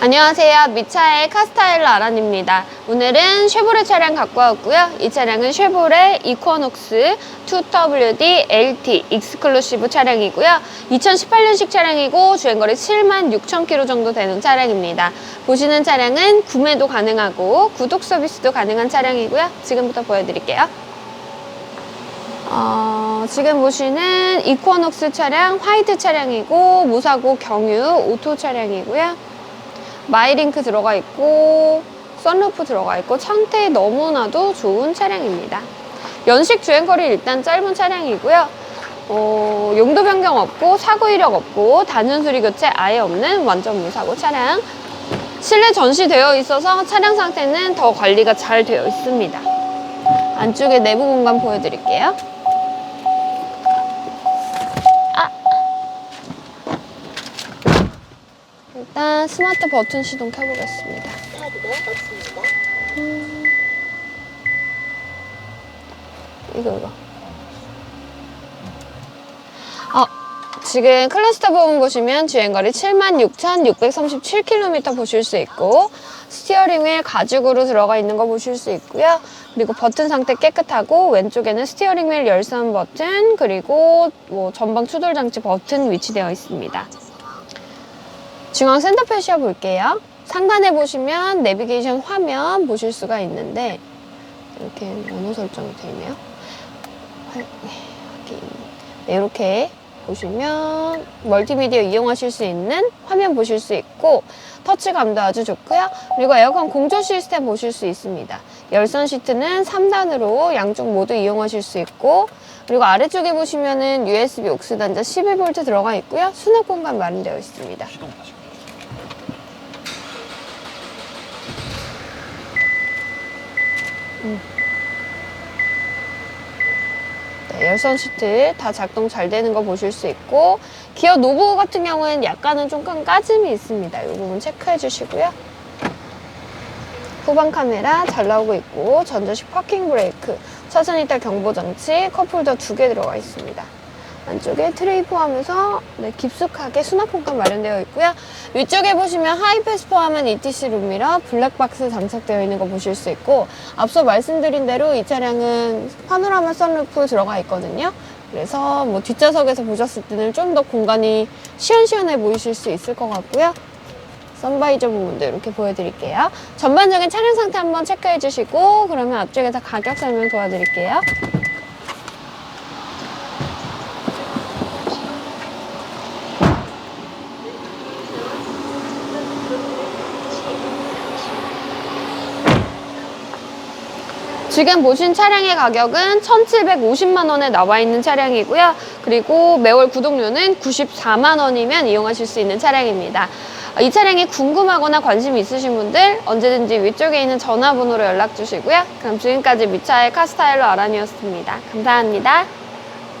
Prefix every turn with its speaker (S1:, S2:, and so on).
S1: 안녕하세요. 미차의 카스타일러 아란입니다. 오늘은 쉐보레 차량 갖고 왔고요. 이 차량은 쉐보레 이코녹스 2WD LT 익스클루시브 차량이고요. 2018년식 차량이고 주행거리 7만 6천 킬로 정도 되는 차량입니다. 보시는 차량은 구매도 가능하고 구독 서비스도 가능한 차량이고요. 지금부터 보여드릴게요. 어, 지금 보시는 이코녹스 차량 화이트 차량이고 무사고 경유 오토 차량이고요. 마이링크 들어가 있고 썬루프 들어가 있고 상태 너무나도 좋은 차량입니다. 연식 주행거리 일단 짧은 차량이고요. 어, 용도 변경 없고 사고 이력 없고 단연 수리 교체 아예 없는 완전 무사고 차량. 실내 전시되어 있어서 차량 상태는 더 관리가 잘 되어 있습니다. 안쪽에 내부 공간 보여드릴게요. 일단 스마트 버튼 시동 켜보겠습니다.
S2: 없습니다.
S1: 이거 이거. 어, 지금 클러스터 부분 보시면 주행거리 76,637km 보실 수 있고 스티어링 휠 가죽으로 들어가 있는 거 보실 수 있고요. 그리고 버튼 상태 깨끗하고 왼쪽에는 스티어링 휠 열선 버튼 그리고 뭐 전방 추돌 장치 버튼 위치되어 있습니다. 중앙 센터 표시어 볼게요. 상단에 보시면 내비게이션 화면 보실 수가 있는데 이렇게 언어 설정이. 할- 확인. 네, 이렇게 보시면 멀티미디어 이용하실 수 있는 화면 보실 수 있고 터치감도 아주 좋고요. 그리고 에어컨 공조 시스템 보실 수 있습니다. 열선 시트는 3단으로 양쪽 모두 이용하실 수 있고 그리고 아래쪽에 보시면은 USB 옥스 단자 11V 들어가 있고요. 수납 공간 마련되어 있습니다. 네, 열선 시트 다 작동 잘 되는 거 보실 수 있고 기어 노브 같은 경우에는 약간은 조금 까짐이 있습니다. 이 부분 체크해 주시고요. 후방 카메라 잘 나오고 있고 전자식 파킹 브레이크, 차선 이탈 경보 장치, 컵홀더 두 개 들어가 있습니다. 안쪽에 트레이 포함해서 네, 깊숙하게 수납 공간 마련되어 있고요. 위쪽에 보시면 하이패스 포함한 ETC 룸미러 블랙박스 장착되어 있는 거 보실 수 있고 앞서 말씀드린 대로 이 차량은 파노라마 선루프 들어가 있거든요. 그래서 뭐 뒷좌석에서 보셨을 때는 좀 더 공간이 시원시원해 보이실 수 있을 것 같고요. 선바이저 부분도 이렇게 보여드릴게요. 전반적인 차량 상태 한번 체크해 주시고 그러면 앞쪽에서 가격 설명 도와드릴게요. 지금 보신 차량의 가격은 1,750만 원에 나와 있는 차량이고요. 그리고 매월 구독료는 94만 원이면 이용하실 수 있는 차량입니다. 어, 이 차량이 궁금하거나 관심 있으신 분들 언제든지 위쪽에 있는 전화번호로 연락 주시고요. 그럼 지금까지 미차의 카스타일러 아란이었습니다. 감사합니다.